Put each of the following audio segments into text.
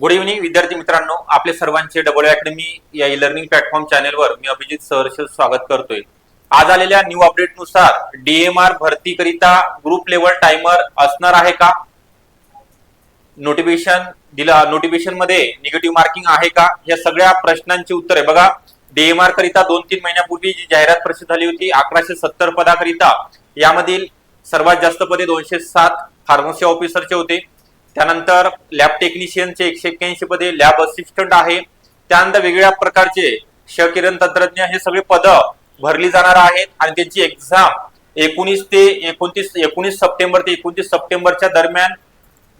Good evening विद्यार्थी मित्रांनो. आपले सर्वांचे डबल अकॅडमी या ई लर्निंग प्लॅटफॉर्म चॅनेलवर मी अभिजित सहर्ष स्वागत करतोय. आज आलेल्या न्यू अपडेटनुसार डीएमआर भरतीकरिता ग्रुप लेवल टायमर असणार आहे का? नोटिफिकेशन दिला नोटिफिकेशनमध्ये निगेटिव्ह मार्किंग आहे का? या सगळ्या प्रश्नांची उत्तरे बघा डीएमआर करिता दोन तीन महिन्यापूर्वी जी जाहिरात प्रसिद्ध झाली होती अकराशे सत्तर पदाकरिता यामधील सर्वात जास्त पदे दोनशे सात फार्मसी ऑफिसरचे होते. त्यानंतर लॅब टेक्निशियनचे एकशे एक्क्याऐंशी पदे लॅब असिस्टंट आहे. त्यानंतर वेगवेगळ्या प्रकारचे क्षकिरण तंत्रज्ञ हे सगळे पद भरली जाणार आहेत. आणि त्यांची एक्झाम एकोणीस ते एकोणतीस एकोणीस सप्टेंबर ते एकोणतीस सप्टेंबरच्या दरम्यान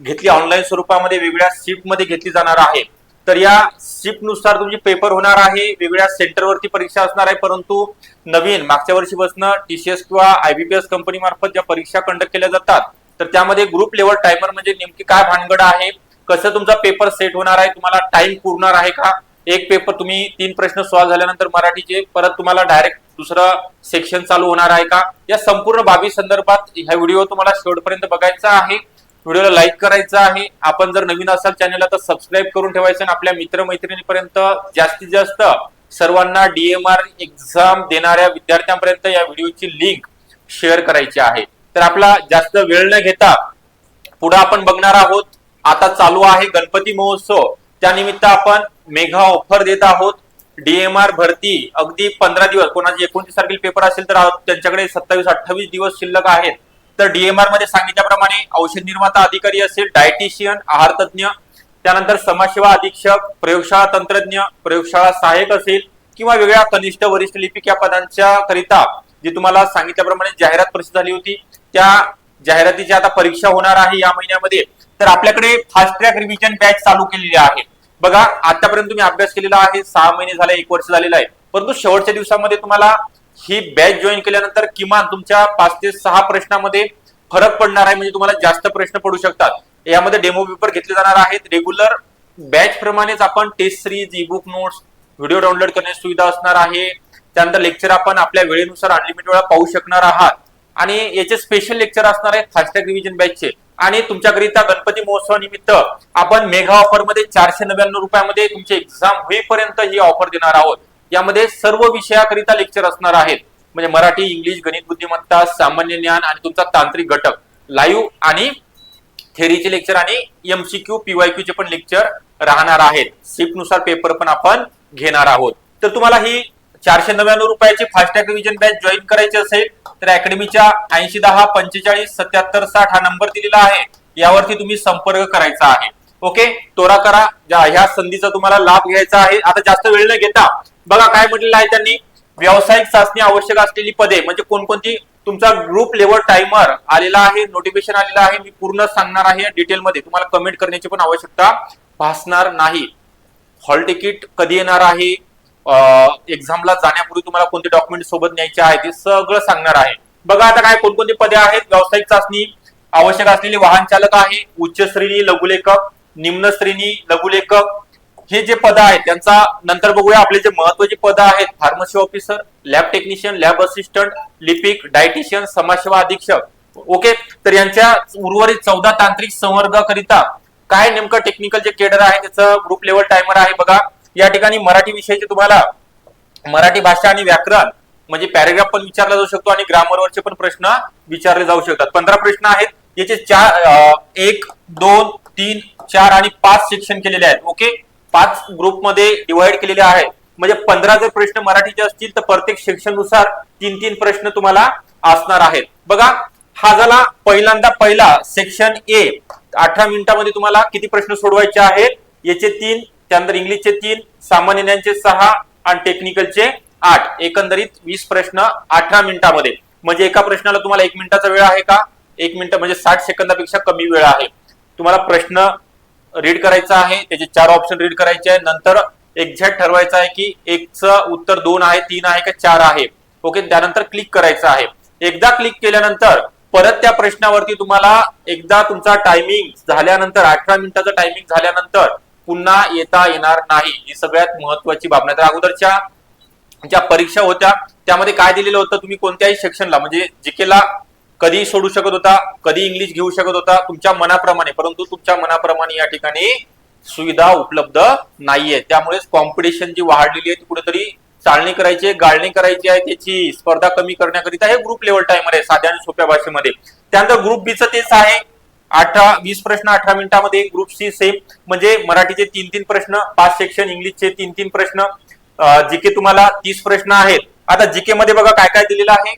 घेतली ऑनलाईन स्वरूपामध्ये वेगवेगळ्या शिफ्टमध्ये घेतली जाणार आहे. तर या शिफ्टनुसार तुमची पेपर होणार आहे. वेगवेगळ्या सेंटरवरती परीक्षा असणार आहे. परंतु नवीन मागच्या वर्षीपासून टीसीएस किंवा आयबीपीएस कंपनी मार्फत ज्या परीक्षा कंडक्ट केल्या जातात तर त्यामध्ये ग्रुप लेवल टायमर म्हणजे नेमकी काय भानगड आहे? कसं तुमचा पेपर सेट होणार आहे? तुम्हाला टाइम पुरणार आहे का? एक पेपर तुम्ही तीन प्रश्न सॉल्व्ह झाल्यानंतर मराठीचे परत तुम्हाला डायरेक्ट दुसरं सेक्शन चालू होणार आहे का? या संपूर्ण बाबी संदर्भात हा व्हिडिओ तुम्हाला शेवटपर्यंत बघायचा आहे. व्हिडिओला लाईक करायचा आहे. आपण जर नवीन असाल चॅनलला तर सबस्क्राईब करून ठेवायचं आणि आपल्या मित्रमैत्रिणीपर्यंत जास्तीत जास्त सर्वांना डीएमआर एक्झाम देणाऱ्या विद्यार्थ्यांपर्यंत या व्हिडिओची लिंक शेअर करायची आहे. तर आपला जास्त वेळ न घेता पुढे आपण बघणार आहोत. आता चालू आहे गणपती महोत्सव. त्यानिमित्त आपण मेघा ऑफर देत आहोत. डीएमआर भरती अगदी पंधरा दिवस कोणाचे एकोणतीस तारखेला पेपर असेल तर त्यांच्याकडे सत्तावीस अठ्ठावीस दिवस शिल्लक आहेत. तर डीएमआरमध्ये सांगितल्याप्रमाणे औषध निर्माता अधिकारी असेल डायटिशियन आहार तज्ञ त्यानंतर समाजसेवा अधीक्षक प्रयोगशाळा तंत्रज्ञ प्रयोगशाळा सहाय्यक असेल किंवा वेगळ्या कनिष्ठ वरिष्ठ लिपिक या पदांच्या करिता जी तुम्हाला सांगितल्याप्रमाणे जाहिरात प्रसिद्ध झाली होती. त्या जाहिरातीची आता परीक्षा होणार आहे या महिन्यामध्ये. तर आपल्याकडे फास्ट ट्रॅक रिव्हिजन बॅच चालू केलेली आहे. बघा आतापर्यंत तुम्ही अभ्यास केलेला आहे सहा महिने झाले एक वर्ष झालेलं आहे. परंतु शेवटच्या दिवसामध्ये तुम्हाला ही बॅच जॉईन केल्यानंतर किमान तुमच्या पाच ते सहा प्रश्नामध्ये फरक पडणार आहे म्हणजे तुम्हाला जास्त प्रश्न पडू शकतात. यामध्ये डेमो पेपर घेतले जाणार आहेत. रेग्युलर बॅच प्रमाणेच आपण test series e book notes video download करण्याची सुविधा असणार आहे. त्यानंतर लेक्चर आपण आपल्या वेळेनुसार अनलिमिटेड वेळा पाहू शकणार आहात. आणि याचे स्पेशल लेक्चर असणार आहेत फास्टॅग रिव्हिजन बॅचचे आणि तुमच्याकरिता गणपती महोत्सवानिमित्त आपण मेगा ऑफरमध्ये चारशे नव्याण्णव रुपयामध्ये तुमची एक्झाम होईपर्यंत ही ऑफर देणार आहोत. यामध्ये सर्व विषयाकरिता लेक्चर असणार आहेत. म्हणजे मराठी इंग्लिश गणित बुद्धिमत्ता सामान्य ज्ञान आणि तुमचा तांत्रिक घटक. लाईव्ह आणि थेरीचे लेक्चर आणि एमसीक्यू पीवायक्यू चे पण लेक्चर राहणार आहेत. शिफ्टनुसार पेपर पण आपण घेणार आहोत. तर तुम्हाला ही चारशे नव्याण्णव रुपयाची फास्टॅग रिव्हिजन बॅच जॉईन करायची असेल तर अकॅडमीच्या ऐंशी दहा पंचेचाळीस सत्याहत्तर साठ हा नंबर दिलेला आहे. यावरती तुम्ही संपर्क करायचा आहे. ओके तोरा करा. ज्या ह्या संधीचा तुम्हाला लाभ घ्यायचा आहे. आता जास्त वेळ न घेता बघा काय म्हटलेलं आहे त्यांनी. व्यावसायिक चाचणी आवश्यक असलेली पदे म्हणजे कोणकोणती? तुमचा ग्रुप लेवल टायमर आलेला आहे नोटिफिकेशन आलेला आहे. मी पूर्ण सांगणार आहे डिटेलमध्ये तुम्हाला कमेंट करण्याची पण आवश्यकता भासणार नाही. हॉल तिकीट कधी येणार आहे? एक्झामला जाण्यापूर्वी तुम्हाला कोणते डॉक्युमेंट सोबत न्यायचे आहे ते सगळं सांगणार आहे. बघा आता काय कोणकोणती पदे आहेत व्यावसायिक चाचणी आवश्यक असलेले वाहन चालक आहे उच्च श्रेणी लघुलेखक निम्न श्रेणी लघुलेखक. हे जे पद आहेत त्यांचा नंतर बघूया आपले जे महत्त्वाचे पद आहेत pharmacy officer lab technician lab assistant लिपिक डायटिशियन समाजसेवा अधीक्षक. ओके? तर यांच्या उर्वरित चौदा तांत्रिक संवर्गाकरिता काय नेमकं टेक्निकल जे केडर आहे त्याचं ग्रुप लेवल टायमर आहे बघा. या ठिकाणी मराठी विषयाचे तुम्हाला मराठी भाषा आणि व्याकरण म्हणजे पॅरेग्राफ पण विचारला जाऊ शकतो आणि ग्रामरवरचे पण प्रश्न विचारले जाऊ शकतात. पंधरा प्रश्न आहेत. याचे चार एक दोन तीन चार आणि पाच सेक्शन केलेले आहेत. ओके पाच ग्रुपमध्ये डिवाइड केलेले आहेत म्हणजे पंधरा जर प्रश्न मराठीचे असतील तर प्रत्येक सेक्शननुसार तीन तीन प्रश्न तुम्हाला असणार आहेत. बघा हा झाला पहिल्यांदा पहिला सेक्शन ए अठरा मिनिटांमध्ये तुम्हाला किती प्रश्न सोडवायचे आहेत? याचे तीन त्यानंतर इंग्लिशचे तीन सामान्य ज्ञानचे सहा आणि टेक्निकलचे आठ. एकंदरीत वीस प्रश्न अठरा मिनिटांमध्ये. म्हणजे एका प्रश्नाला तुम्हाला एक मिनिटाचा वेळ आहे का? एक मिनिट म्हणजे साठ सेकंदापेक्षा कमी वेळ आहे. तुम्हाला प्रश्न रीड करायचा आहे. त्याचे चार ऑप्शन रीड करायचे आहे. नंतर एक्झॅक्ट ठरवायचं आहे की एकचं उत्तर दोन आहे तीन आहे का चार आहे. ओके त्यानंतर क्लिक करायचं आहे. एकदा क्लिक केल्यानंतर परत त्या प्रश्नावरती तुम्हाला एकदा तुमचा टायमिंग झाल्यानंतर अठरा मिनिटाचा टायमिंग झाल्यानंतर पुन्हा येता येणार नाही ही सगळ्यात महत्वाची बाब. नाही तर अगोदरच्या ज्या परीक्षा होत्या त्यामध्ये काय दिलेलं होतं तुम्ही कोणत्याही सेक्शनला म्हणजे जिकेला कधी सोडू शकत होता कधी इंग्लिश घेऊ शकत होता तुमच्या मनाप्रमाणे परंतु तुमच्या मनाप्रमाणे या ठिकाणी सुविधा उपलब्ध नाहीये. त्यामुळेच कॉम्पिटिशन जी वाढलेली आहे ती कुठेतरी चालणी करायची आहे गाळणी करायची आहे त्याची स्पर्धा कमी करण्याकरिता हे ग्रुप लेवल टाईम आहे साध्या आणि सोप्या भाषेमध्ये. त्यानंतर ग्रुप बीचं तेच आहे. अठरा वीस प्रश्न अठरा मिनिटामध्ये ग्रुप सी सेम म्हणजे मराठीचे तीन तीन प्रश्न पाच सेक्शन इंग्लिशचे तीन तीन प्रश्न. जीके तुम्हाला तीस प्रश्न आहेत. आता जीके मध्ये बघा काय काय दिलेलं आहे?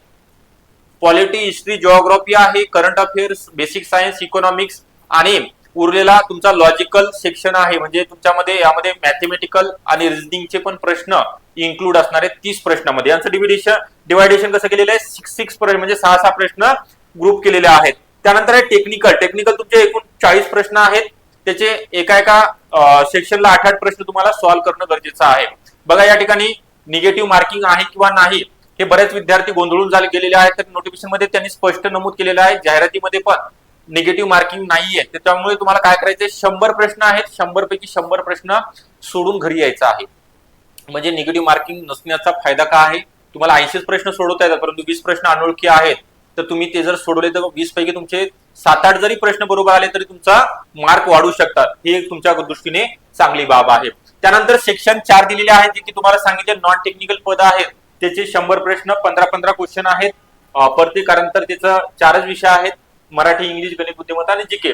पॉलिटी हिस्ट्री जिओग्राफी आहे current affairs basic science economics आणि उरलेला तुमचा लॉजिकल सेक्शन आहे. म्हणजे तुमच्यामध्ये यामध्ये मॅथमॅटिकल आणि रिजनिंगचे पण प्रश्न इन्क्लूड असणार तीस प्रश्नामध्ये. यांचं डिव्हिडेशन डिवायडेशन कसं केलेलं आहे? सिक्स सिक्स प्रश्न म्हणजे सहा सहा प्रश्न ग्रुप केलेले आहेत. त्यानंतर आहे टेक्निकल टेक्निकल तुमचे एकूण चाळीस प्रश्न आहेत. त्याचे एका एका सेक्शनला आठ आठ प्रश्न तुम्हाला सॉल्व्ह करणं गरजेचं आहे. बघा या ठिकाणी निगेटिव्ह मार्किंग आहे किंवा नाही हे बरेच विद्यार्थी गोंधळून झाले गेलेले आहेत. तर नोटिफिकेशनमध्ये त्यांनी स्पष्ट नमूद केलेलं आहे. जाहिरातीमध्ये पण निगेटिव्ह मार्किंग नाहीये. तर त्यामुळे तुम्हाला काय करायचंय? शंभर प्रश्न आहेत. शंभर पैकी शंभर प्रश्न सोडून घरी यायचा आहे. म्हणजे निगेटिव्ह मार्किंग नसण्याचा फायदा काय आहे? तुम्हाला ऐंशीच प्रश्न सोडवता येतात परंतु वीस प्रश्न अनोळखी आहेत. तर तुम्ही ते जर सोडवले तर वीस पैकी तुमचे सात आठ जरी प्रश्न बरोबर आले तरी तुमचा मार्क वाढू शकतात. ही तुमच्या दृष्टीने चांगली बाब आहे. त्यानंतर सेक्शन चार दिलेले आहेत जे की तुम्हाला सांगितले नॉन टेक्निकल पद आहेत. त्याचे शंभर प्रश्न पंधरा पंधरा क्वेश्चन आहेत परते कारण तर त्याचा चारच विषय आहेत. मराठी इंग्लिश गणित बुद्धिमत्ता आणि जीके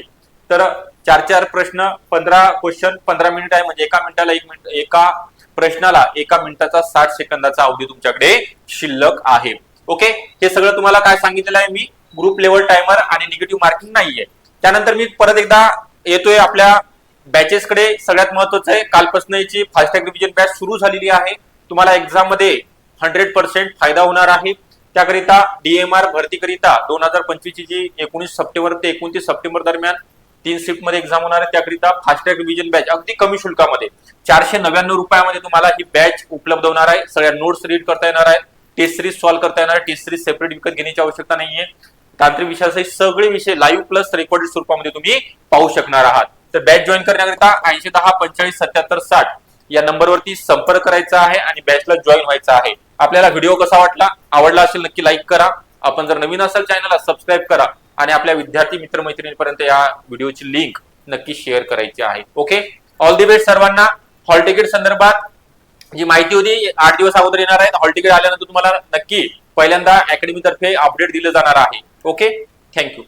तर चार चार प्रश्न पंधरा क्वेश्चन पंधरा मिनिट आहे. म्हणजे एका मिनिटाला एक मिनिट एका प्रश्नाला एका मिनिटाचा साठ सेकंदाचा अवधी तुमच्याकडे शिल्लक आहे. ओके? हे सगळं तुम्हाला काय सांगितलेलं आहे मी? ग्रुप लेवल टायमर आणि निगेटिव्ह मार्किंग नाहीये. त्यानंतर मी परत एकदा येतोय आपल्या बॅचेस कडे. सगळ्यात महत्वाचं आहे कालपासून याची फास्टॅग रिव्हिजन बॅच सुरू झालेली आहे. तुम्हाला एक्झाममध्ये हंड्रेड पर्सेंट फायदा होणार आहे. त्याकरिता डीएमआर भरतीकरिता दोन हजार पंचवीसची जी एकोणीस सप्टेंबर ते एकोणतीस सप्टेंबर दरम्यान तीन शिफ्टमध्ये एक्झाम होणार आहे. त्याकरिता फास्टॅग रिव्हिजन बॅच अगदी कमी शुल्कामध्ये. चारशे नव्याण्णव रुपयामध्ये तुम्हाला ही बॅच उपलब्ध होणार आहे. सगळ्या नोट्स रीड करता येणार आहे टेस्ट सिरीज सॉल्व्ह करता येणार. टेस्ट सिरीज सेपरेट विकत घेण्याची आवश्यकता नाहीये. तांत्रिक विषयाचे सगळे विषय लाईव्ह प्लस रेकॉर्डेड स्वरूपामध्ये तुम्ही पाहू शकणार आहात. तर बॅच जॉईन करण्याकरिता ऐंशी दहा पंचेचाळीस सत्याहत्तर साठ या नंबरवरती संपर्क करायचा आहे आणि बॅचला जॉईन व्हायचा आहे. आपल्याला व्हिडिओ कसा वाटला आवडला असेल नक्की लाईक करा. आपण जर नवीन असाल चॅनलला सबस्क्राईब करा आणि आपल्या विद्यार्थी मित्रमैत्रिणींपर्यंत या व्हिडिओची लिंक नक्की शेअर करायची आहे. ओके ऑल दी बेस्ट सर्वांना. हॉल तिकीट संदर्भात जी माहिती होती आठ दिवस अगोदर येणार आहे. हॉल तिकीट आल्यानंतर तुम्हाला नक्की पहिल्यांदा अकॅडमी तर्फे अपडेट दिलं जाणार आहे. Okay thank you